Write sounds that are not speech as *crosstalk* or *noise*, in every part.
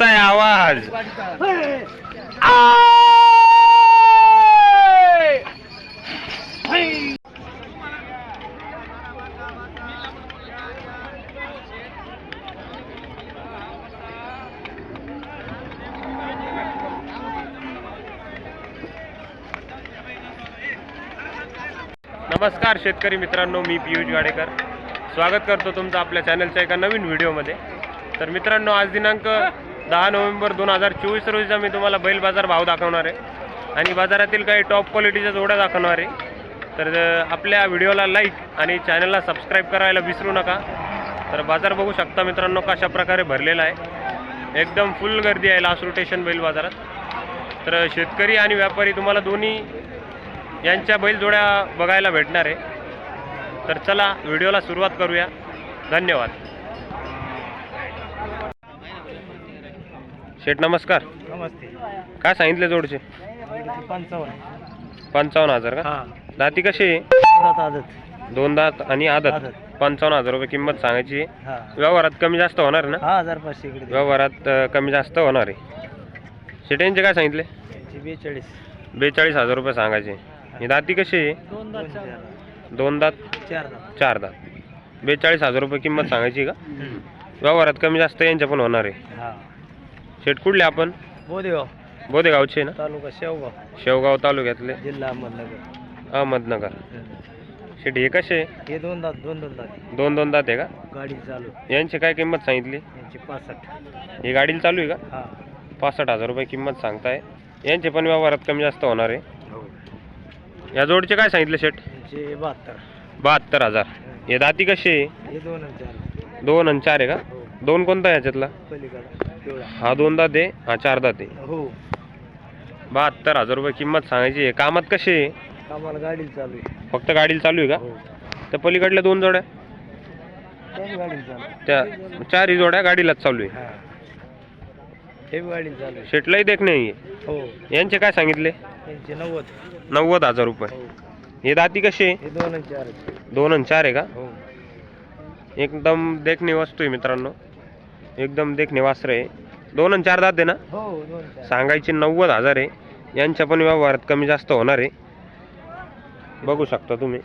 कसा आहे आवाज. नमस्कार शेतकरी मित्रांनो मी पियुष गाडेकर. स्वागत करतो तुमचं आपल्या चॅनलच्या एका नवीन व्हिडिओमध्ये तर मित्रांनो आज दिनांक दहा नोव्हेंबर दोन हजार चोवीस रोजीचा मी तुम्हाला बैल बाजार भाव दाखवणार आहे. आणि बाजारातील काही टॉप क्वालिटीच्या जोड्या दाखवणार आहे. तर आपल्या व्हिडिओला लाईक आणि चॅनलला सबस्क्राईब करायला विसरू नका. तर बाजार बघू शकता मित्रांनो कशा प्रकारे भरलेला आहे. एकदम फुल गर्दी आहे लास्ट रोटेशन बैल बाजारात. तर शेतकरी आणि व्यापारी तुम्हाला दोन्ही यांच्या बैलजोड्या बघायला भेटणार आहे. तर चला व्हिडिओला सुरुवात करूया. धन्यवाद. शेठ नमस्कार. नमस्ते. काय सांगितले जोडचे? पंचावन्न. पंचावन्न हजार का? हा. दाती कशी आहे? परत आदत. दोन दात आणि आदत. आदत. पंचावन्न हजार रुपये किंमत सांगायची. आहे हा. व्यवहारात कमी जास्त होणार ना? हा हजार पाचशे इकडे दे. व्यवहारात अ, कमी जास्त होणार आहे. शेट्यांचे काय सांगितले? यांची बेचाळीस. बेचाळीस हजार रुपये सांगायचे. ही. दाती कशी आहे? दोन दात. दोन दात? चार दात. चार दात. बेचाळीस हजार रुपये किंमत सांगायची का? व्यवहारात कमी जास्त यांच्या पण होणार आहे. हा. शेट कुठले आपण? बोदेगाव. बोदेगावचे ना? तालुका शेवगाव. शेवगाव तालुक्यातले. जिल्हा अहमदनगर. अहमदनगर. शेट हे कसे? हे दोन दात दोन दोन दात. दोन दोन दात आहे का? गाडी चालू. यांची काय किंमत सांगितली? यांची पासष्ट. ही गाडीला चालू आहे का? हा. पासष्ट हजार रुपये किंमत सांगताय. यांचे पण व्यवहारात कमी जास्त होणार आहे. हो. या जोडचे काय सांगितले शेट? यांचे बहात्तर. बहात्तर हजार. हे दाती हे दोन आणि चार. दोन आणि चार आहे का? हो. दोन कोणता आहे याच्यातला? पलीकडा. हा दोन दात आहे हा चार दात आहे हो. बहात्तर हजार रुपये किंमत सांगायची आहे. कामात कशी आहे? कामाला गाडीला चालू आहे. फक्त गाडीला चालू आहे का? हो. त्या पलीकडल्या दोन जोड्या? चालू आहे. त्या चारही जोड्या गाडीलाच चालू आहे. हा. हे चालू शेटलाही देख नाही आहे. हो. यांचे काय सांगितले? नव्वद. नव्वद हजार रुपये. हो. हे दाती हे दोन आणि चार आहेत. दोन आणि चार आहे का? हो. एकदम देखणी वस्तू आहे मित्रांनो. एकदम देखणे वासर आहे. दोन आणि चार दात आहे ना? हो दोन चार. सांगायचे नव्वद हजार आहे. यांच्या पण व्यवहारात कमी जास्त होणार आहे. बघू शकता तुम्ही.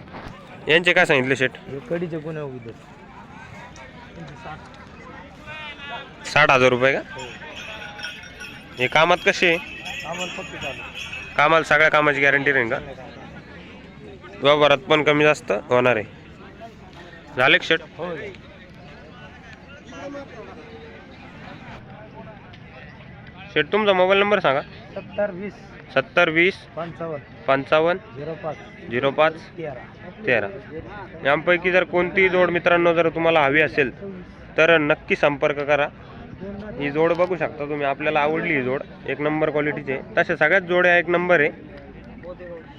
यांचे काय सांगितले शेट हे कडीचे गुन्हे उगीत साठ हजार रुपये का? हो. हे कामात कसे आहे? आम्हाला फक्त चालू कामाला सगळ्या कामाची गॅरंटी राहील का? व्यवहारात पण कमी जास्त होणार आहे. झाले का शेट हो. शेट तुमचा मोबाईल नंबर सांगा. सत्तर वीस सत्तर वीस पंचावन्न पंचावन्न झिरो पाच झिरो पाच तेरा. तेरा. यांपैकी जर कोणतीही जोड मित्रांनो जर तुम्हाला हवी असेल तर नक्की संपर्क करा. ही जोड बघू शकता तुम्ही आपल्याला आवडली ही जोड. एक नंबर क्वालिटीची आहे. तशा सगळ्याच जोड्या एक नंबर आहे.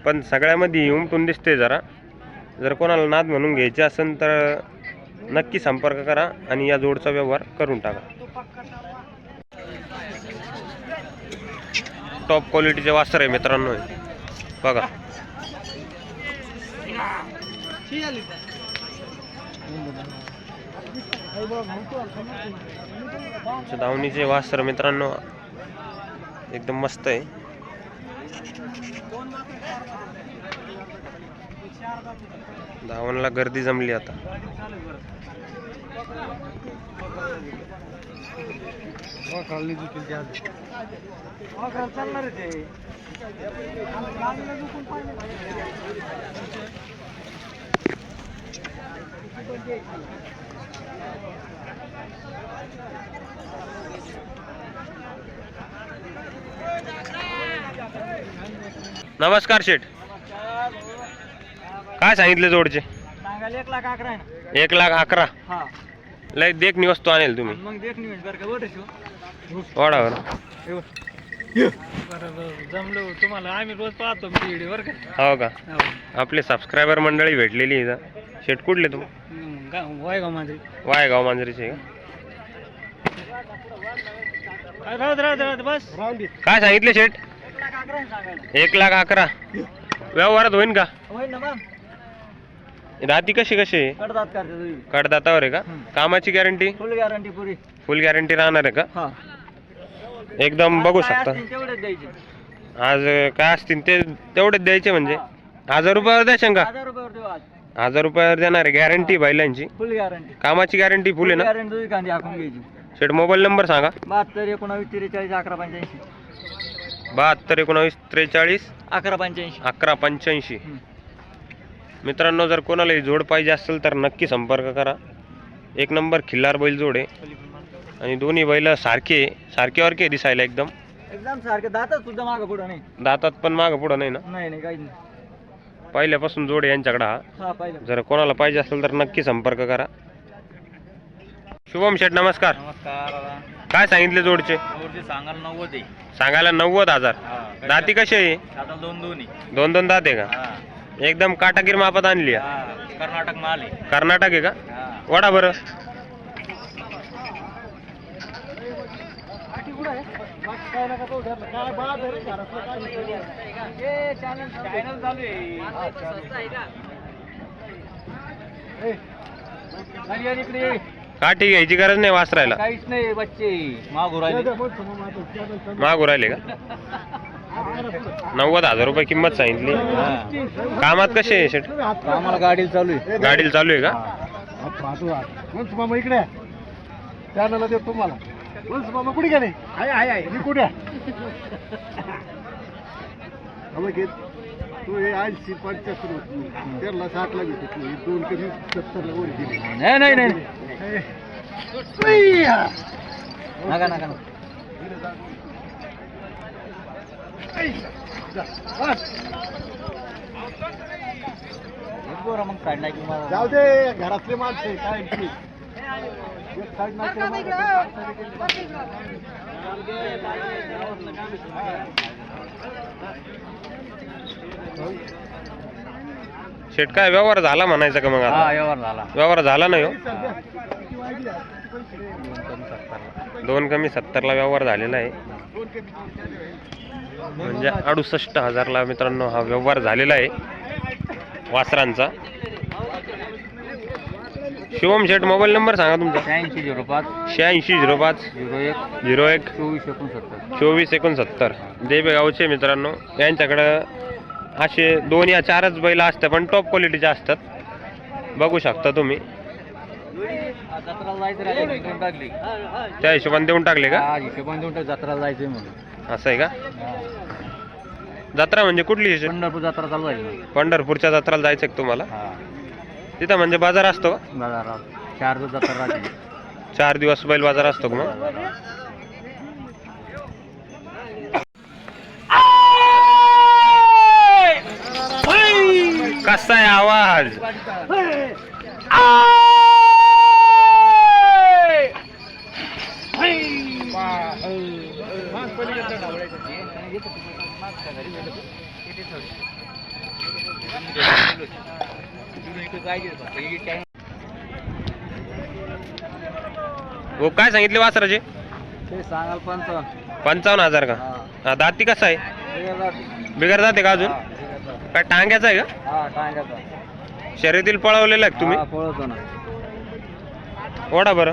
पण सगळ्यामध्ये उमटून दिसते जरा. जर कोणाला नाद म्हणून घ्यायचे असेल तर नक्की संपर्क करा आणि या जोडचा व्यवहार करून टाका. टॉप क्वालिटीचे वासर आहे मित्रांनो बघा. धावणीचे वासर मित्रांनो. एकदम मस्त आहे. धावणला गर्दी जमली आता. चालणार ते नमस्कार शेठ. काय सांगितले जोडचे? सांगायला एक लाख अकरा आहे ना. एक लाख अकरा. हा. लय देख नि वस्तू आणेल तुम्ही. मग देख निवेश बरं का बरं वाडावर जमलो तुम्हाला आम्ही रोज पाहतो व्हिडिओ बरं का? हो का? आपले सबस्क्रायबर मंडळी भेटलेली आहे इथं. शेठ कुठले तू वायगाव माझे वायगाव मांजरीचे बस. काय सांगितले शेठ? एक लाख अकरा व्यवहारात होईन का? होईल ना दाती कशी कशी? आहे कडदात करते तुम्ही. कडदातावर आहे का. कामाची गॅरंटी फुल गॅरंटी पुरी. फुल गॅरंटी राहणार आहे का? हा. एकदम बघू शकता. तेवढेच द्यायचे. आज काय असतील ते तेवढेच द्यायचे म्हणजे? हजार रुपयावर द्या शंका. हजार रुपयावर देऊ आज. हजार रुपयावर देणार गॅरंटी बैलांची. फुल गॅरंटी कामाची गॅरंटी फुल आहे ना? गॅरंटी दुई कांदी आखून घ्यायची. शेट मोबाईल नंबर सांगा. बहात्तर एकोणावीस त्रेचाळीस अकरा पंच्याऐंशी. बहात्तर एकोणावीस त्रेचाळीस अकरा पंच्याऐंशी. अकरा पंच्याऐंशी. हम्म. मित्रांनो जर कोणालाही जोड पाहिजे असेल तर नक्की संपर्क करा. एक नंबर खिल्लार बैल जोड आहे. आणि दोन्ही बैल सारखे सारखे के दिसायला एकदम. एकदम सारखे. दातच सुद्धा मागं पुढं नाही. दातात पण मागं पुढं नाही ना? नाही नाही काहीच नाही. पहिल्यापासून जोड आहे यांच्याकडे हा. हा पाहिलं जर कोणाला पाहिजे असेल तर नक्की संपर्क करा. शुभम शेठ नमस्कार. नमस्कार काय सांगितले जोडचे? सांगाल नव्वद आहे. सांगायला नव्वद हजार. दाती कशी आहे? आता दोन दोन्ही दोन दोन दात आहे का? एकदम काटाकीर मापात आणली आहे. कर्नाटक माल आहे. कर्नाटक आहे का? वडा बरं. चॅनल चालू आहे. इकडे ये. काठी घ्यायची गरज नाही वासरायला. काहीच नाही बच्चे. मागू राहिले. मागू राहिले का? *laughs* नव्वद हजार रुपये किंमत सांगितली. कामात कसे आहे शेठ? आम्हाला गाडी चालू आहे. गाडीला चालू आहे का? मामा इकडे. त्याला देतो तुम्हाला. मामा कुठे गेले? आहे आहे आहे मी कुठे? तू हे ऐंशी पंच्याहत्तर त्याला साठला घेतो तू. दोन कमी सत्तरला वर गेले. नाही नाही नाही. नका नका. मग काढला की मला जाऊ दे घरातले माणसं काय. शेठ काय व्यवहार झाला म्हणायचा का मग हा आता व्यवहार झाला. व्यवहार झाला नाही हो. दोन कमी सत्तरला. व्यवहार झालेला आहे. म्हणजे अडुसष्ट हजारला मित्रांनो हा व्यवहार झालेला आहे. वासरांचा. शिवम शेठ मोबाईल नंबर सांगा तुमचा. शहाऐंशी झिरो पाच. शहाऐंशी झिरो पाच. झिरो एक. झिरो एक. चोवीस एकोणसत्तर. चोवीस एकोणसत्तर. देबेगावचे मित्रांनो यांच्याकडं असे दोन या चारच बैल असतात पण टॉप क्वालिटीचे असतात. बघू शकता तुम्ही. जायचं त्या हिशोबाने देऊन टाकले का? हा हिशोबाने देऊन टाक जत्राला जायचंय म्हणून. असं आहे का? जत्रा म्हणजे कुठली आहे? पंढरपूर जत्रा चालू आहे. पंढरपूरच्या जत्राला जायचं का तुम्हाला? तिथं म्हणजे बाजार असतो का? बाजारात चार दिवस जत्रा राहते. चार दिवस बैल बाजार असतो का मग? कसा आहे आवाज? हो काय सांगितले वासराचे ते सांगाल पंचावन्न. पंचावन्न हजार का? हा. दाती कसा आहे? बिगर जाते का अजून? काय टांग्याचा आहे का? टांग्याचा. शर्यतील पळवलेला आहे तुम्ही? पळवतो ना. ओढा बरं.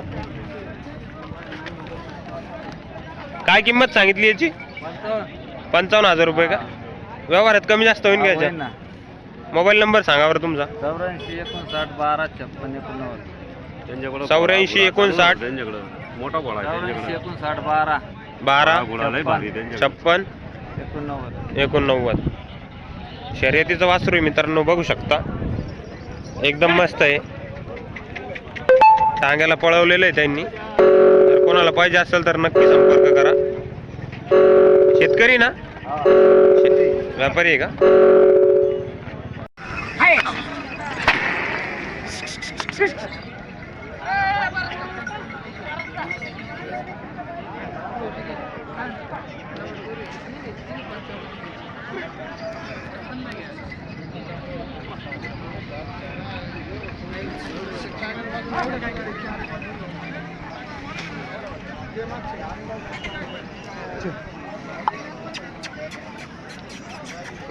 काय किंमत सांगितली याची? पंचावन्न हजार रुपये का? व्यवहारात कमी जास्त होईल होईन घ्यायच्या मोबाईल नंबर सांगा बरं तुमचा. चौऱ्याऐंशी एकोणसाठ बारा छप्पन एकोणनव्वद. चौऱ्याऐंशी एकोणसाठ. मोठा चौऱ्याऐंशी एकोणसाठ बारा. बारा. छप्पन एकोणनव्वद. एकोणनव्वद. शर्यतीचं वासरू आहे मित्रांनो बघू शकता. एकदम मस्त आहे. टांग्याला पळवलेलं आहे त्यांनी. जर कोणाला पाहिजे असेल तर नक्की संपर्क करा. शेतकरी ना? शे- व्यापारी आहे का?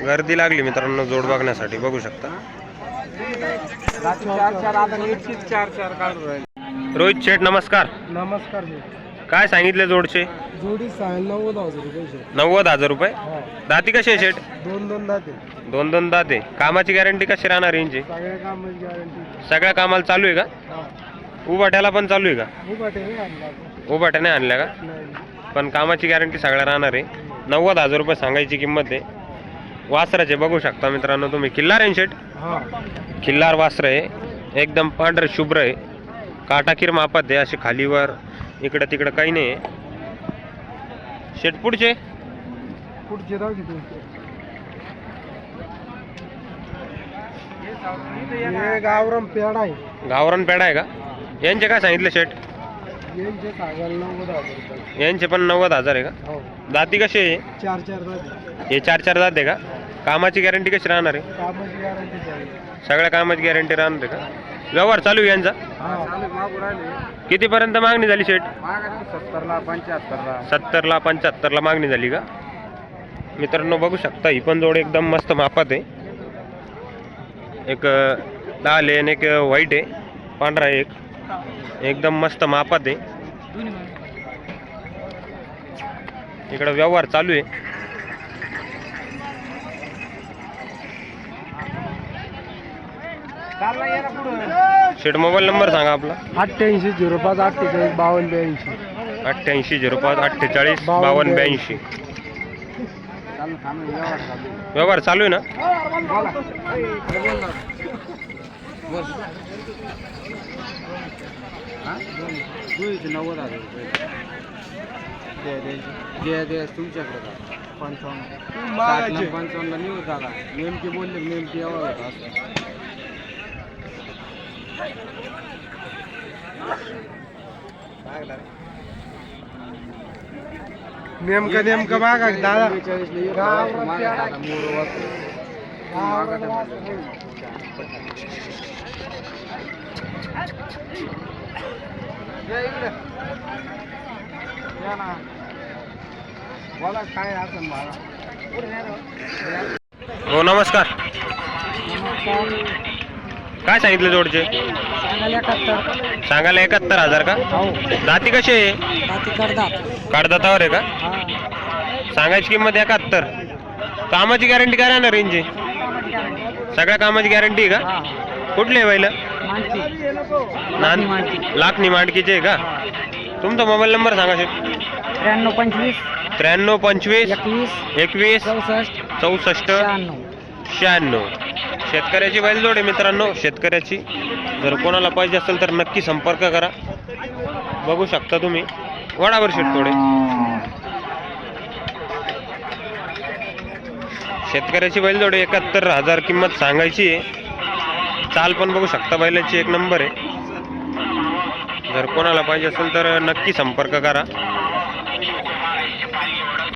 गर्दी लागली मित्रांनो जोड बघण्यासाठी बघू शकता. रोहित शेठ नमस्कार. नमस्कार काय सांगितले जोडचे? जोडी नव्वद हजार रुपये नव्वद हजार रुपये? हा. दाती कशी आहे शेट दोन दोन दाते. दोन दोन दाते. कामाची गॅरंटी कशी राहणार यांची? सगळ्या कामाची गॅरंटी. सगळ्या कामाला चालू आहे का? हा. उभाट्याला पण चालू आहे का. उभाट्या नाही आणल्या का? पण कामाची गॅरंटी सगळ्या राहणार आहे. नव्वद हजार रुपये सांगायची किंमत आहे. वासराचे बघू शकता मित्रांनो तुम्ही. किल्लार आहे खिल्लार वासर आहे. एकदम पांढरं शुभ्र आहे. काटाकीर मापात आहे असे खालीवर. इकडं तिकडं काही नाही आहे. शेट पुढचे? पुढचे गावराम पेड आहे. गावरान पेडा आहे का? यांचे काय सांगितलं शेट यांचे सांगायला नव्वद हजार रुपये. यांचे पण नव्वद हजार आहे का? हो. दाती कशी आहे? चार चार दाते. हे चार चार जात आहे का? कामाची गॅरंटी कशी राहणार आहे? कामाची गॅरंटी चालेल सगळ्या कामाची गॅरंटी राहणार आहे का? व्यवहार चालू आहे यांचा? हा. मागू राहिले. कितीपर्यंत मागणी झाली शेट मागायला सत्तरला पंच्याहत्तरला. सत्तरला पंच्याहत्तरला मागणी झाली का? मित्रांनो बघू शकता ही पण जोड एकदम मस्त मापात आहे. एक अ, लाल आहे आणि एक व्हाईट आहे पांढरा आहे एक. एकदम मस्त मापात आहे. इकडं व्यवहार चालू आहे. शेट मोबाईल नंबर सांगा आपला. अठ्ठ्याऐंशी झिरो पाच अठ्ठेचाळीस बावन्न ब्याऐंशी. अठ्ठ्याऐंशी झिरो पाच अठ्ठेचाळीस बावन्न ब्याऐंशी. व्यवहार चालू आहे ना? नव्वद हजार रुपये. जे दे. तुमच्याकडे पंचावन्न. पंचावन्न निवड दादा नेमकी बोलले नेमकी यावं होतं नेमकं नेमकं मागा दादा. बोला असेल मला हो नमस्कार. काय सांगितलं जोडचे? सांगायला एकाहत्तर हजार का? हो दाती कशी आहे? काढदातावर आहे का? सांगायची किंमत एकाहत्तर. कामाची गॅरंटी काय राहणार रेंजची सगळ्या कामाची गॅरंटी आहे का? कुठली आहे पहिलं मांडकी. लाखनी मांडकीचे का? तुमचा मोबाईल नंबर सांगा शेट त्र्याण्णव पंचवीस त्र्याण्णव पंचवीस एकवीस एकवीस चौसष्ट चौसष्ट शहाण्णव. शहाण्णव. शेतकऱ्याची बैलजोड आहे मित्रांनो शेतकऱ्याची. जर कोणाला पाहिजे असेल तर नक्की संपर्क करा. बघू शकता तुम्ही. वडावर शेट थोडे. शेतकऱ्याची बैलजोड एकाहत्तर हजार किंमत सांगायची आहे. चाल पण बघू शकता बैलाची एक नंबर आहे. जर कोणाला पाहिजे असेल तर नक्की संपर्क करा.